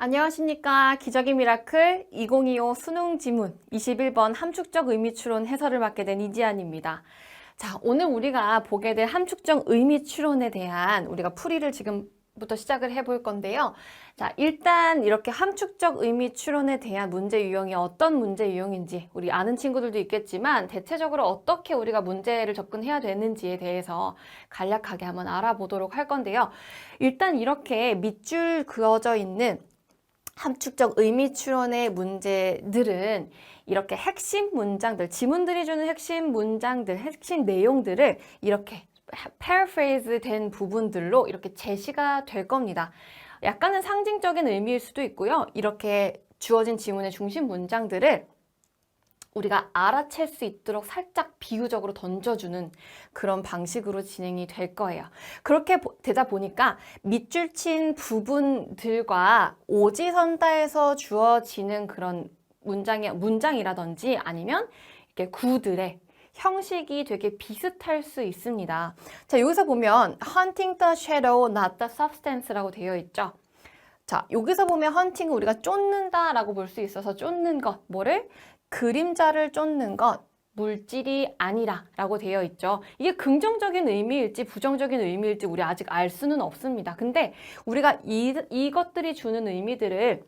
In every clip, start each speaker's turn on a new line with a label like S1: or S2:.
S1: 안녕하십니까. 기적의 미라클 2025 수능 지문 21번 함축적 의미 추론 해설을 맡게 된 이지안입니다. 자, 오늘 우리가 보게 될 함축적 의미 추론에 대한 우리가 풀이를 지금 부터 시작을 해볼 건데요. 자, 일단 이렇게 함축적 의미 추론에 대한 문제 유형이 어떤 문제 유형인지 우리 아는 친구들도 있겠지만 대체적으로 어떻게 우리가 문제를 접근해야 되는지에 대해서 간략하게 한번 알아보도록 할 건데요. 일단 이렇게 밑줄 그어져 있는 함축적 의미 추론의 문제들은 이렇게 핵심 문장들, 지문들이 주는 핵심 문장들, 핵심 내용들을 이렇게 paraphrase 된 부분들로 이렇게 제시가 될 겁니다. 약간은 상징적인 의미일 수도 있고요. 이렇게 주어진 지문의 중심 문장들을 우리가 알아챌 수 있도록 살짝 비유적으로 던져주는 그런 방식으로 진행이 될 거예요. 그렇게 보- 되다 보니까 밑줄 친 부분들과 오지선다에서 주어지는 그런 문장이, 문장이라든지 아니면 이렇게 구들의 형식이 되게 비슷할 수 있습니다. 자, 여기서 보면 hunting the shadow, not the substance라고 되어 있죠. 자, 여기서 보면 헌팅은 우리가 쫓는다라고 볼 수 있어서 쫓는 것, 뭐를? 그림자를 쫓는 것, 물질이 아니라 라고 되어 있죠. 이게 긍정적인 의미일지 부정적인 의미일지 우리 아직 알 수는 없습니다. 근데 우리가 이, 이것들이 주는 의미들을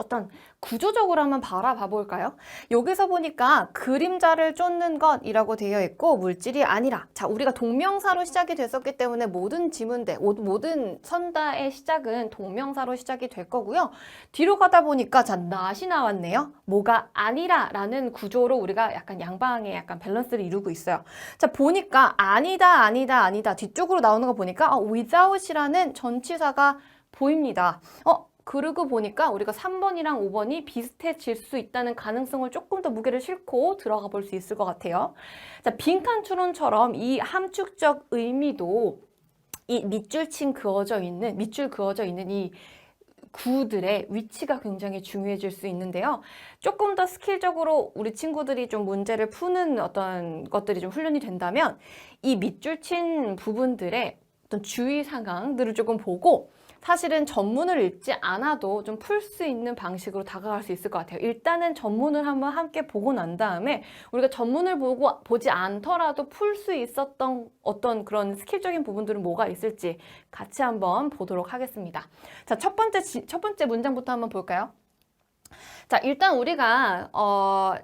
S1: 어떤 구조적으로 한번 바라봐 볼까요? 여기서 보니까 그림자를 쫓는 것이라고 되어 있고 물질이 아니라 자 우리가 동명사로 시작이 됐었기 때문에 모든 지문대 모- 모든 선다의 시작은 동명사로 시작이 될 거고요. 뒤로 가다 보니까 자 not이 나왔네요. 뭐가 아니라 라는 구조로 우리가 약간 양방에 약간 밸런스를 이루고 있어요. 자 보니까 아니다 아니다 아니다 뒤쪽으로 나오는 거 보니까 어, without이라는 전치사가 보입니다. 어 그러고 보니까 우리가 3번이랑 5번이 비슷해질 수 있다는 가능성을 조금 더 무게를 싣고 들어가 볼 수 있을 것 같아요. 자, 빈칸 추론처럼 이 함축적 의미도 이 밑줄 친 그어져 있는, 밑줄 그어져 있는 이 구들의 위치가 굉장히 중요해질 수 있는데요. 조금 더 스킬적으로 우리 친구들이 좀 문제를 푸는 어떤 것들이 좀 훈련이 된다면 이 밑줄 친 부분들의 어떤 주의 상황들을 조금 보고 사실은 전문을 읽지 않아도 좀 풀 수 있는 방식으로 다가갈 수 있을 것 같아요. 일단은 전문을 한번 함께 보고 난 다음에 우리가 전문을 보고 보지 않더라도 풀 수 있었던 어떤 그런 스킬적인 부분들은 뭐가 있을지 같이 한번 보도록 하겠습니다. 자, 첫 번째 지- 첫 번째 문장부터 한번 볼까요? 자, 일단 우리가 어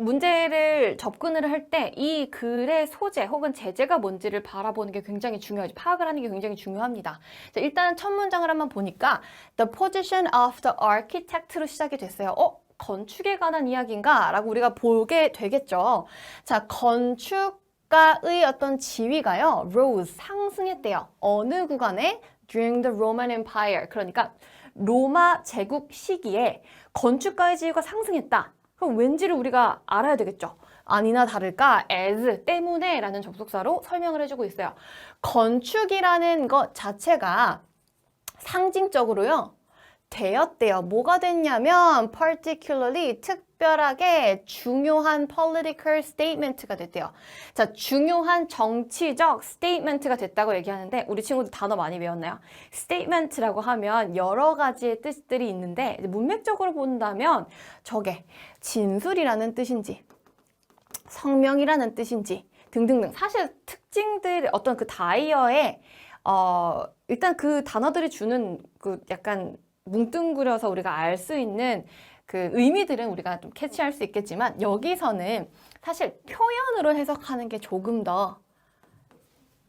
S1: 문제를 접근을 할 때 이 글의 소재 혹은 제재가 뭔지를 바라보는 게 굉장히 중요하죠. 파악을 하는 게 굉장히 중요합니다. 자, 일단 첫 문장을 한번 보니까 The position of the architect로 시작이 됐어요. 어? 건축에 관한 이야기인가? 라고 우리가 보게 되겠죠. 자, 건축가의 어떤 지위가요. rose, 상승했대요. 어느 구간에? During the Roman Empire. 그러니까 로마 제국 시기에 건축가의 지위가 상승했다. 그럼 왠지를 우리가 알아야 되겠죠. 아니나 다를까 as 때문에 라는 접속사로 설명을 해주고 있어요. 건축이라는 것 자체가 상징적으로요. 되었대요. 뭐가 됐냐면 particularly 특 별하게 중요한 political statement가 됐대요. 자, 중요한 정치적 statement가 됐다고 얘기하는데 우리 친구들 단어 많이 배웠나요? statement라고 하면 여러 가지의 뜻들이 있는데 문맥적으로 본다면 저게 진술이라는 뜻인지 성명이라는 뜻인지 등등등 사실 특징들 어떤 그 다이어의 어 일단 그 단어들이 주는 그 약간 뭉뚱그려서 우리가 알 수 있는 그 의미들은 우리가 좀 캐치할 수 있겠지만 여기서는 사실 표현으로 해석하는 게 조금 더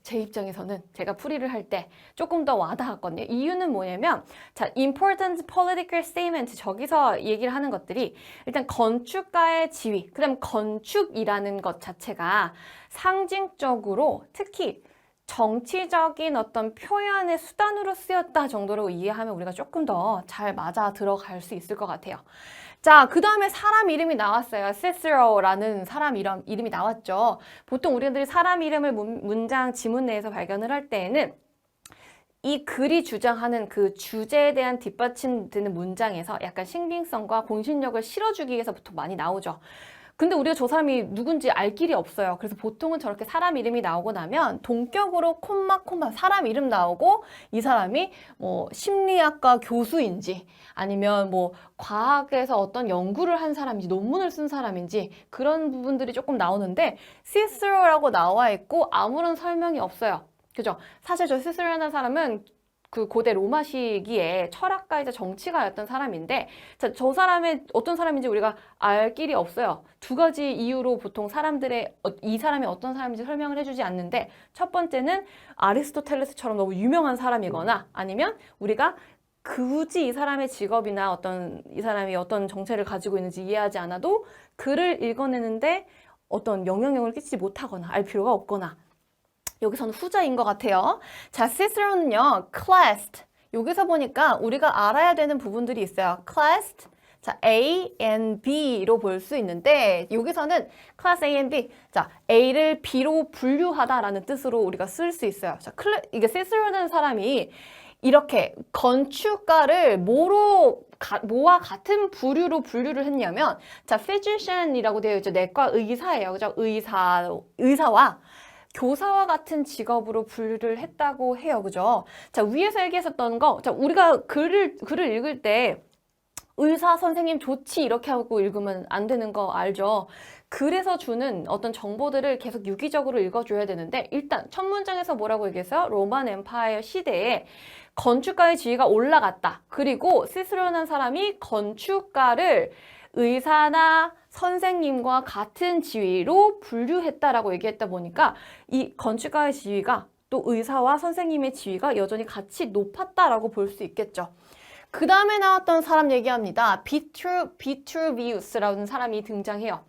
S1: 제 입장에서는 제가 풀이를 할 때 조금 더 와닿았거든요. 이유는 뭐냐면, 자, important political statement, 저기서 얘기를 하는 것들이 일단 건축가의 지위, 그 다음 건축이라는 것 자체가 상징적으로 특히 정치적인 어떤 표현의 수단으로 쓰였다 정도로 이해하면 우리가 조금 더 잘 맞아 들어갈 수 있을 것 같아요. 자, 그 다음에 사람 이름이 나왔어요. 시스로라는 사람 이름, 이름이 나왔죠. 보통 우리들이 사람 이름을 문, 문장 지문 내에서 발견을 할 때에는 이 글이 주장하는 그 주제에 대한 뒷받침되는 문장에서 약간 신빙성과 공신력을 실어주기 위해서부터 많이 나오죠. 근데 우리가 저 사람이 누군지 알 길이 없어요. 그래서 보통은 저렇게 사람 이름이 나오고 나면 동격으로 콤마 콤마 사람 이름 나오고 이 사람이 뭐 심리학과 교수인지 아니면 뭐 과학에서 어떤 연구를 한 사람인지 논문을 쓴 사람인지 그런 부분들이 조금 나오는데 시스로라고 나와 있고 아무런 설명이 없어요. 그죠? 사실 저 시스로라는 사람은 그 고대 로마 시기에 철학가이자 정치가였던 사람인데 자, 저 사람의 어떤 사람인지 우리가 알 길이 없어요. 두 가지 이유로 보통 사람들의 어, 이 사람이 어떤 사람인지 설명을 해주지 않는데 첫 번째는 아리스토텔레스처럼 너무 유명한 사람이거나 아니면 우리가 굳이 이 사람의 직업이나 어떤 이 사람이 어떤 정체를 가지고 있는지 이해하지 않아도 글을 읽어내는데 어떤 영향력을 끼치지 못하거나 알 필요가 없거나 여기서는 후자인 것 같아요. 자, 시스로는요, classed. 여기서 보니까 우리가 알아야 되는 부분들이 있어요. classed. 자, A and B로 볼 수 있는데 여기서는 class A and B. 자, A를 B로 분류하다라는 뜻으로 우리가 쓸 수 있어요. 자, 클래, 이게 시스로는 사람이 이렇게 건축가를 뭐로 가, 뭐와 같은 부류로 분류를 했냐면 자, physician이라고 되어 있죠. 내과 의사예요. 그죠? 의사 의사와 교사와 같은 직업으로 분류를 했다고 해요. 그죠? 자, 위에서 얘기했었던 거. 자, 우리가 글을, 글을 읽을 때 의사 선생님 좋지 이렇게 하고 읽으면 안 되는 거 알죠? 글에서 주는 어떤 정보들을 계속 유기적으로 읽어줘야 되는데 일단 첫 문장에서 뭐라고 얘기했어요? 로만 엠파이어 시대에 건축가의 지위가 올라갔다. 그리고 시스로라는 사람이 건축가를 의사나 선생님과 같은 지위로 분류했다라고 얘기했다 보니까 이 건축가의 지위가 또 의사와 선생님의 지위가 여전히 같이 높았다라고 볼 수 있겠죠. 그 다음에 나왔던 사람 얘기합니다. 비트루, 비트루비우스라는 사람이 등장해요.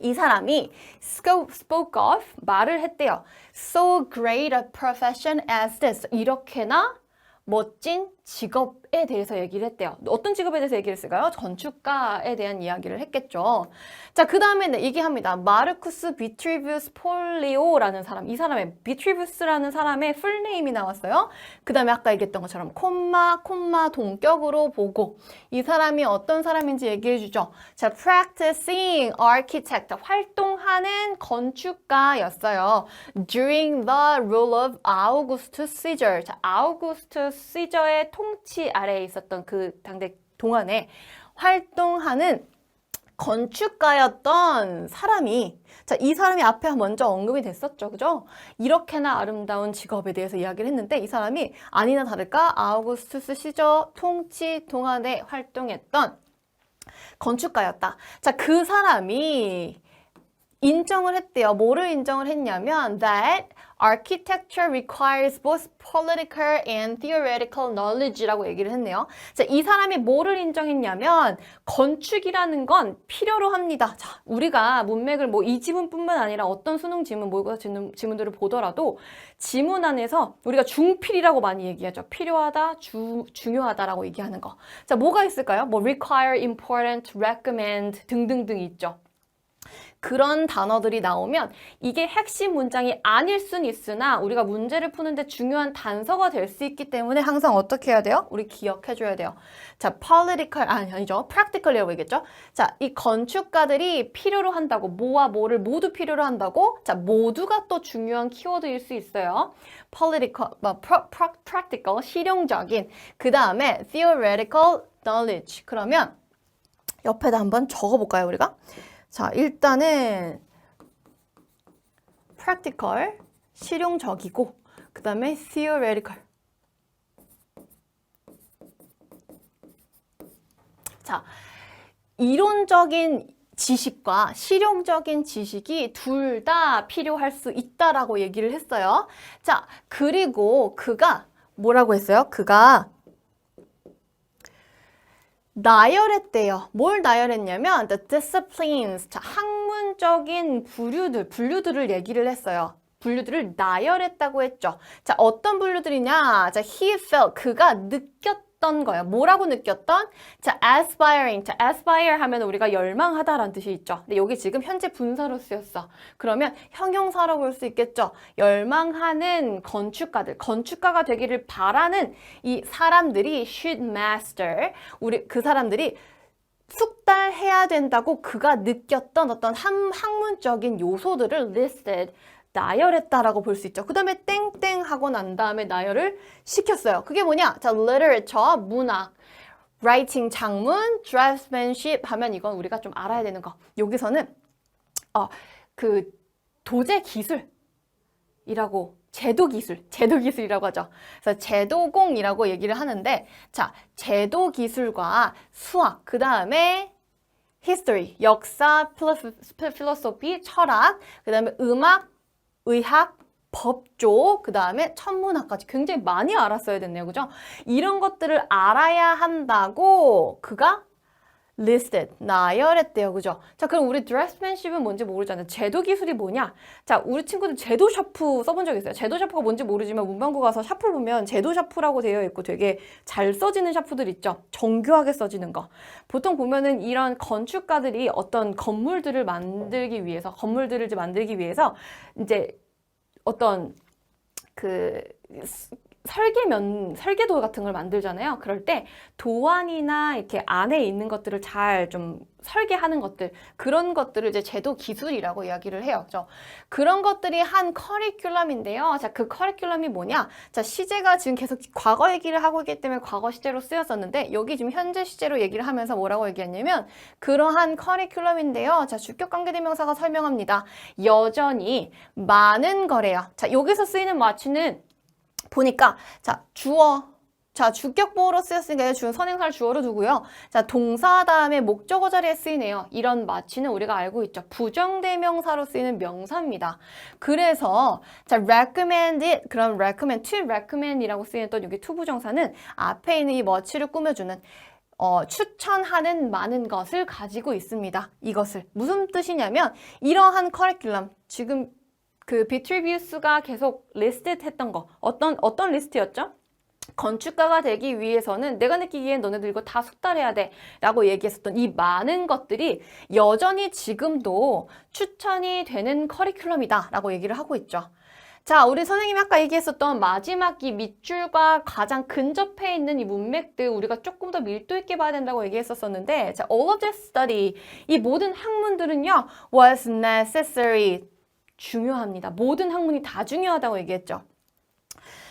S1: 이 사람이 spoke of 말을 했대요. So great a profession as this. 이렇게나 멋진 직업에 대해서 얘기를 했대요. 어떤 직업에 대해서 얘기를 했을까요? 건축가에 대한 이야기를 했겠죠. 자, 그 다음에 네, 얘기합니다. 마르쿠스 비트리비우스 폴리오라는 사람. 이 사람의 비트리비우스라는 사람의 풀네임이 나왔어요. 그 다음에 아까 얘기했던 것처럼 콤마, 콤마 동격으로 보고 이 사람이 어떤 사람인지 얘기해 주죠. 자, practicing architect. 활동하는 건축가였어요. During the rule of Augustus Caesar. 자, 아우구스투스 시저의 통치 아래에 있었던 그 당대 동안에 활동하는 건축가였던 사람이 자, 이 사람이 앞에 먼저 언급이 됐었죠. 그죠? 이렇게나 아름다운 직업에 대해서 이야기를 했는데 이 사람이 아니나 다를까 아우구스투스 시저 통치 동안에 활동했던 건축가였다. 자, 그 사람이 인정을 했대요. 뭐를 인정을 했냐면 that architecture requires both political and theoretical knowledge라고 얘기를 했네요. 자, 이 사람이 뭐를 인정했냐면 건축이라는 건 필요로 합니다. 자, 우리가 문맥을 뭐 이 지문뿐만 아니라 어떤 수능 지문 모의고사 지문, 지문들을 보더라도 지문 안에서 우리가 중필이라고 많이 얘기하죠. 필요하다, 주, 중요하다라고 얘기하는 거. 자, 뭐가 있을까요? 뭐 require, important, recommend 등등등 있죠. 그런 단어들이 나오면 이게 핵심 문장이 아닐 순 있으나 우리가 문제를 푸는데 중요한 단서가 될 수 있기 때문에 항상 어떻게 해야 돼요? 우리 기억해 줘야 돼요. 자, political 아니 아니죠. practical이라고 얘기했죠. 자, 이 건축가들이 필요로 한다고 뭐와 뭐를 모두 필요로 한다고? 자, 모두가 또 중요한 키워드일 수 있어요. political, 뭐, practical 실용적인. 그 다음에 theoretical knowledge. 그러면 옆에다 한번 적어 볼까요, 우리가? 자, 일단은 practical, 실용적이고 그 다음에 theoretical. 자, 이론적인 지식과 실용적인 지식이 둘 다 필요할 수 있다라고 얘기를 했어요. 자, 그리고 그가 뭐라고 했어요? 그가 나열했대요. 뭘 나열했냐면 the disciplines, 자, 학문적인 부류들, 분류들을 얘기를 했어요. 분류들을 나열했다고 했죠. 자, 어떤 분류들이냐? 자, he felt, 그가 느꼈 던 거예요. 뭐라고 느꼈던? 자, aspiring. 자, aspire 하면 우리가 열망하다라는 뜻이 있죠. 근데 여기 지금 현재 분사로 쓰였어. 그러면 형용사로 볼 수 있겠죠. 열망하는 건축가들, 건축가가 되기를 바라는 이 사람들이 should master. 우리 그 사람들이 숙달해야 된다고 그가 느꼈던 어떤 한, 학문적인 요소들을 listed, 나열했다라고 볼 수 있죠. 그 다음에 땡땡 하고 난 다음에 나열을 시켰어요. 그게 뭐냐? 자, literature, 문학, writing, 장문, draftsmanship 하면 이건 우리가 좀 알아야 되는 거. 여기서는 어, 그 도제 기술이라고 제도 기술, 제도 기술이라고 하죠. 그래서 제도공이라고 얘기를 하는데, 자, 제도 기술과 수학, 그 다음에 history, 역사, philosophy, 철학, 그 다음에 음악, 의학, 법조, 그 다음에 천문학까지 굉장히 많이 알았어야 됐네요. 그죠? 이런 것들을 알아야 한다고 그가 listed, 나열했대요. 그죠? 자, 그럼 우리 draftsmanship은 뭔지 모르잖아요. 제도 기술이 뭐냐? 자, 우리 친구들 제도 샤프 써본 적 있어요. 제도 샤프가 뭔지 모르지만 문방구 가서 샤프를 보면 제도 샤프라고 되어 있고 되게 잘 써지는 샤프들 있죠. 정교하게 써지는 거. 보통 보면은 이런 건축가들이 어떤 건물들을 만들기 위해서, 건물들을 이제 만들기 위해서 이제 어떤 그 설계면 설계도 같은 걸 만들잖아요. 그럴 때 도안이나 이렇게 안에 있는 것들을 잘 좀 설계하는 것들 그런 것들을 이제 제도 기술이라고 이야기를 해요. 그죠? 그런 것들이 한 커리큘럼인데요. 자, 그 커리큘럼이 뭐냐? 자, 시제가 지금 계속 과거 얘기를 하고 있기 때문에 과거 시제로 쓰였었는데 여기 지금 현재 시제로 얘기를 하면서 뭐라고 얘기했냐면 그러한 커리큘럼인데요. 자, 주격 관계대명사가 설명합니다. 여전히 많은 거래요. 자, 여기서 쓰이는 마취는 보니까 자 주어 자 주격보호로 쓰였으니까 주 선행사를 주어로 두고요. 자 동사 다음에 목적어 자리에 쓰이네요. 이런 마취는 우리가 알고 있죠. 부정대명사로 쓰이는 명사입니다. 그래서 자 recommend it 그럼 recommend to recommend이라고 쓰이는 여기 to 부정사는 앞에 있는 이 머치를 꾸며주는 어, 추천하는 많은 것을 가지고 있습니다. 이것을 무슨 뜻이냐면 이러한 커리큘럼 지금 그 비트리비우스가 계속 리스트 했던 거 어떤 어떤 리스트였죠? 건축가가 되기 위해서는 내가 느끼기엔 너네들 이거 다 숙달해야 돼 라고 얘기했었던 이 많은 것들이 여전히 지금도 추천이 되는 커리큘럼이다 라고 얘기를 하고 있죠. 자, 우리 선생님이 아까 얘기했었던 마지막 이 밑줄과 가장 근접해 있는 이 문맥들 우리가 조금 더 밀도 있게 봐야 된다고 얘기했었었는데 자, all of this study 이 모든 학문들은요 was necessary 중요합니다. 모든 학문이 다 중요하다고 얘기했죠.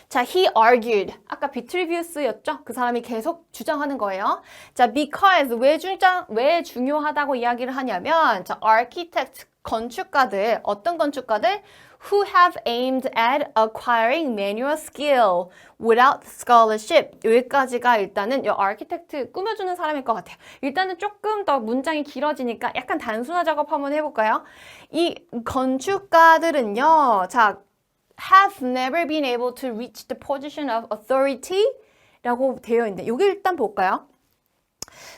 S1: 자, he argued. 아까 비트리비우스였죠? 그 사람이 계속 주장하는 거예요. 자, because 왜 주장 왜 중요하다고 이야기를 하냐면 자, architect 건축가들 어떤 건축가들 who have aimed at acquiring manual skill without scholarship. 여기까지가 일단은 이 아키텍트 꾸며주는 사람일 것 같아요. 일단은 조금 더 문장이 길어지니까 약간 단순화 작업 한번 해볼까요? 이 건축가들은요, 자, have never been able to reach the position of authority 라고 되어 있는데, 여기 일단 볼까요?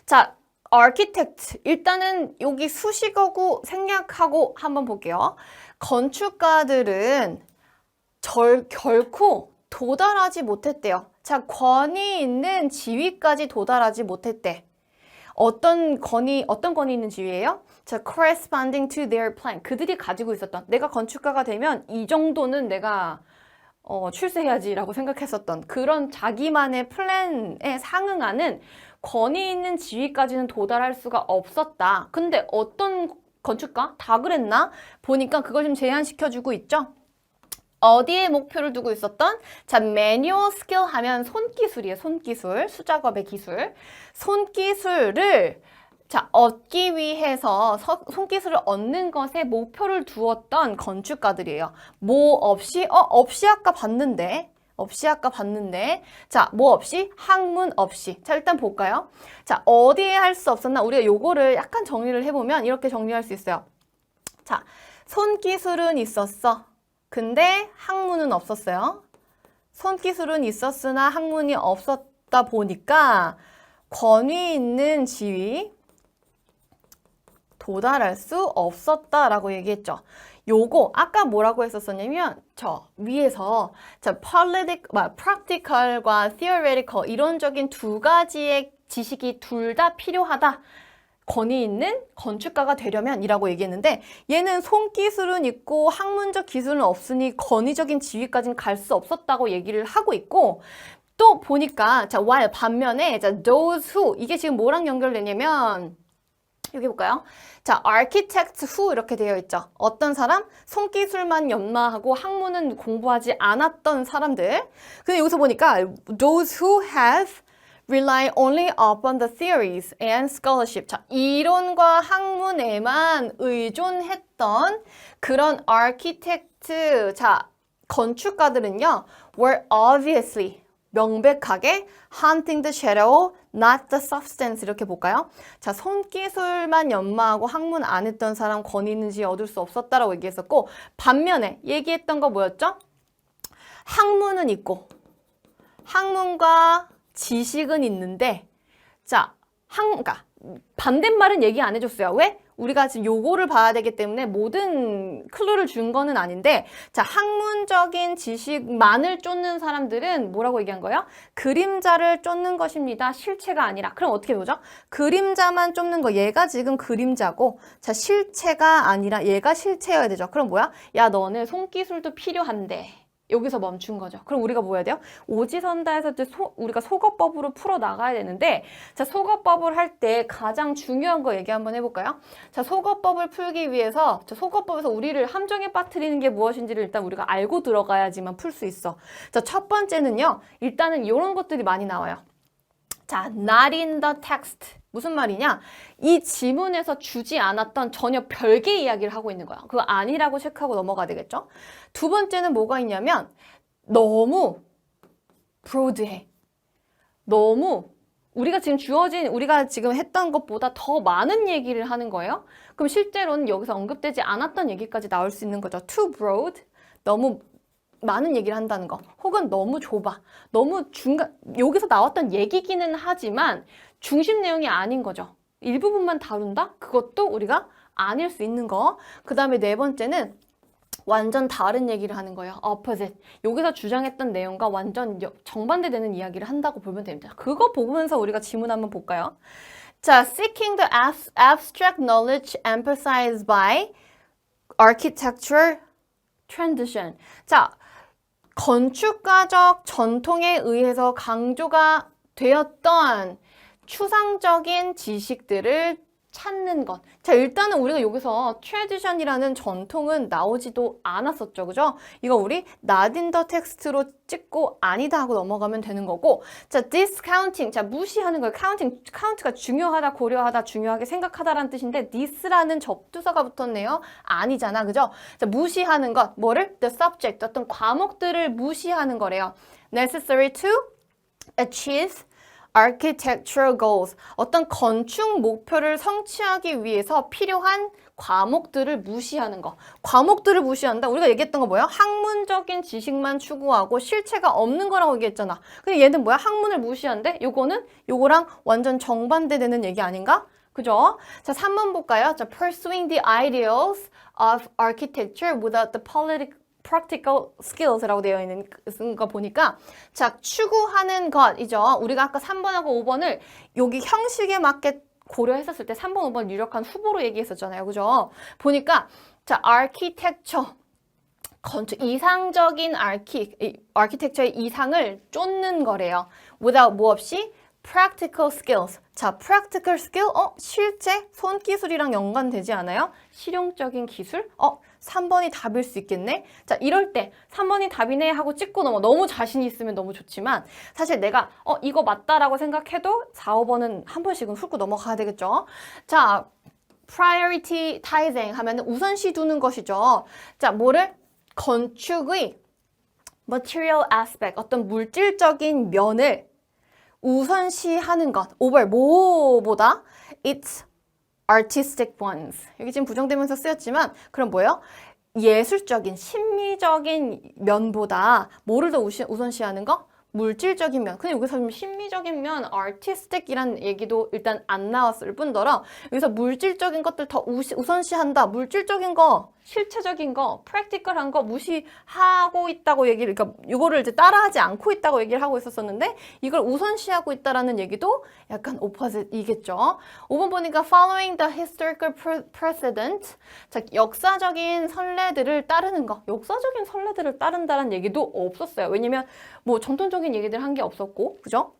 S1: 자, architect. 일단은 여기 수식어구 생략하고 한번 볼게요. 건축가들은 절, 결코 도달하지 못했대요. 자, 권위 있는 지위까지 도달하지 못했대. 어떤 권위, 어떤 권위 있는 지위예요? 자, corresponding to their plan. 그들이 가지고 있었던, 내가 건축가가 되면 이 정도는 내가 어, 출세해야지라고 생각했었던 그런 자기만의 플랜에 상응하는 권위 있는 지위까지는 도달할 수가 없었다. 근데 어떤 건축가? 다 그랬나? 보니까 그걸 좀 제한시켜주고 있죠. 어디에 목표를 두고 있었던? 자, 매뉴얼 스킬 하면 손기술이에요. 손기술. 수작업의 기술. 손기술을 자, 얻기 위해서 서, 손기술을 얻는 것에 목표를 두었던 건축가들이에요. 뭐 없이? 어, 없이 아까 봤는데. 없이 아까 봤는데 자 뭐 없이? 학문 없이. 자 일단 볼까요? 자 어디에 할 수 없었나? 우리가 요거를 약간 정리를 해보면 이렇게 정리할 수 있어요. 자 손기술은 있었어. 근데 학문은 없었어요. 손기술은 있었으나 학문이 없었다 보니까 권위 있는 지위 도달할 수 없었다라고 얘기했죠. 요거 아까 뭐라고 했었었냐면 저 위에서 자 politic, practical과 theoretical 이론적인 두 가지의 지식이 둘 다 필요하다. 권위 있는 건축가가 되려면 이라고 얘기했는데 얘는 손기술은 있고 학문적 기술은 없으니 권위적인 지위까지는 갈 수 없었다고 얘기를 하고 있고 또 보니까 자 while 반면에 자 those who 이게 지금 뭐랑 연결되냐면 여기 볼까요? 자, architect who 이렇게 되어 있죠. 어떤 사람? 손기술만 연마하고 학문은 공부하지 않았던 사람들. 근데 여기서 보니까 those who have rely only upon the theories and scholarship. 자, 이론과 학문에만 의존했던 그런 architect, 자, 건축가들은요, were obviously 명백하게 hunting the shadow, not the substance 이렇게 볼까요? 자, 손기술만 연마하고 학문 안 했던 사람 권위는지 얻을 수 없었다라고 얘기했었고 반면에 얘기했던 거 뭐였죠? 학문은 있고 학문과 지식은 있는데 자, 학, 그러니까 반대말은 얘기 안 해줬어요. 왜? 우리가 지금 요거를 봐야 되기 때문에 모든 클루를 준 거는 아닌데 자 학문적인 지식만을 쫓는 사람들은 뭐라고 얘기한 거예요? 그림자를 쫓는 것입니다. 실체가 아니라 그럼 어떻게 보죠? 그림자만 쫓는 거 얘가 지금 그림자고 자 실체가 아니라 얘가 실체여야 되죠. 그럼 뭐야? 야 너는 손기술도 필요한데 여기서 멈춘 거죠. 그럼 우리가 뭐 해야 돼요? 오지선다에서 이제 소, 우리가 속어법으로 풀어 나가야 되는데, 자, 속어법을 할 때 가장 중요한 거 얘기 한번 해볼까요? 자, 속어법을 풀기 위해서, 자, 속어법에서 우리를 함정에 빠뜨리는 게 무엇인지를 일단 우리가 알고 들어가야지만 풀 수 있어. 자, 첫 번째는요, 일단은 이런 것들이 많이 나와요. 자, not in the text. 무슨 말이냐? 이 지문에서 주지 않았던 전혀 별개 이야기를 하고 있는 거야. 그거 아니라고 체크하고 넘어가야 되겠죠? 두 번째는 뭐가 있냐면 너무 브로드해. 너무 우리가 지금 주어진 우리가 지금 했던 것보다 더 많은 얘기를 하는 거예요. 그럼 실제로는 여기서 언급되지 않았던 얘기까지 나올 수 있는 거죠. too broad. 너무 많은 얘기를 한다는 거. 혹은 너무 좁아. 너무 중간 여기서 나왔던 얘기기는 하지만 중심 내용이 아닌 거죠. 일부분만 다룬다? 그것도 우리가 아닐 수 있는 거. 그 다음에 네 번째는 완전 다른 얘기를 하는 거예요. opposite. 여기서 주장했던 내용과 완전 여- 정반대되는 이야기를 한다고 보면 됩니다. 그거 보면서 우리가 지문 한번 볼까요? 자, seeking the abs- abstract knowledge emphasized by architecture transition. 자, 건축가적 전통에 의해서 강조가 되었던 추상적인 지식들을 찾는 것. 자, 일단은 우리가 여기서 트레디션이라는 전통은 나오지도 않았었죠. 그죠? 이거 우리 the text로 찍고 아니다 하고 넘어가면 되는 거고. 자, discounting. 자, 무시하는 거예요. counting. count가 중요하다, 고려하다, 중요하게 생각하다라는 뜻인데 this라는 접두사가 붙었네요. 아니잖아. 그죠? 자, 무시하는 것. 뭐를? the subject. 어떤 과목들을 무시하는 거래요. necessary to achieve architectural goals. 어떤 건축 목표를 성취하기 위해서 필요한 과목들을 무시하는 거. 과목들을 무시한다. 우리가 얘기했던 거 뭐야? 학문적인 지식만 추구하고 실체가 없는 거라고 얘기했잖아. 근데 얘는 뭐야? 학문을 무시한데 요거는 요거랑 완전 정반대되는 얘기 아닌가? 그죠? 자, 3번 볼까요? 자, pursuing the ideals of architecture without the political practical skills라고 되어 있는 쓴거 보니까 자 추구하는 것이죠. 우리가 아까 3번하고 5번을 여기 형식에 맞게 고려했었을 때 3번, 5번 유력한 후보로 얘기했었잖아요. 그죠? 보니까 자 architecture 건축 이상적인 아키 아키텍처의 이상을 쫓는 거래요. without 뭐 없이 practical skills. 자, practical skill 어 실제 손기술이랑 연관되지 않아요? 실용적인 기술? 어 3번이 답일 수 있겠네? 자, 이럴 때 3번이 답이네 하고 찍고 넘어. 너무 자신 있으면 너무 좋지만 사실 내가 어 이거 맞다라고 생각해도 4, 5번은 한 번씩은 훑고 넘어가야 되겠죠? 자, prioritizing 하면 우선시 두는 것이죠. 자, 뭐를? 건축의 material aspect, 어떤 물질적인 면을 우선시하는 것. over 뭐보다? It's artistic ones. 여기 지금 부정되면서 쓰였지만 그럼 뭐예요? 예술적인, 심미적인 면보다 뭐를 더 우시, 우선시하는 거? 물질적인 면. 근데 여기서 좀 심미적인 면, artistic이란 얘기도 일단 안 나왔을 뿐더러 여기서 물질적인 것들 더 우시, 우선시한다. 물질적인 거, 실체적인 거, practical한 거 무시하고 있다고 얘기를, 그러니까 이거를 이제 따라하지 않고 있다고 얘기를 하고 있었었는데 이걸 우선시하고 있다라는 얘기도 약간 opposite이겠죠. 5번 보니까 following the historical pre- precedent. 자, 역사적인 선례들을 따르는 거. 역사적인 선례들을 따른다는 얘기도 없었어요. 왜냐면 뭐 전통적인 얘기들 한 게 없었고, 그죠?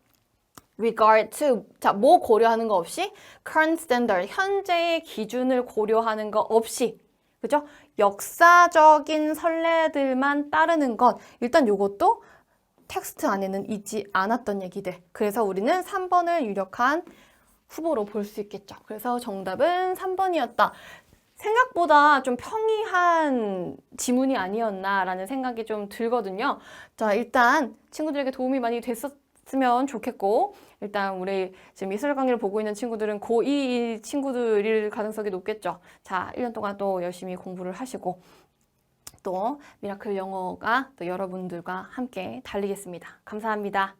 S1: regard to 자, 뭐 고려하는 거 없이 current standard 현재의 기준을 고려하는 거 없이 그죠? 역사적인 선례들만 따르는 것 일단 요것도 텍스트 안에는 있지 않았던 얘기들. 그래서 우리는 3번을 유력한 후보로 볼 수 있겠죠. 그래서 정답은 3번이었다. 생각보다 좀 평이한 지문이 아니었나라는 생각이 좀 들거든요. 자, 일단 친구들에게 도움이 많이 됐었으면 좋겠고, 일단 우리 지금 미술 강의를 보고 있는 친구들은 고2 친구들일 가능성이 높겠죠. 자, 1년 동안 또 열심히 공부를 하시고, 또 미라클 영어가 또 여러분들과 함께 달리겠습니다. 감사합니다.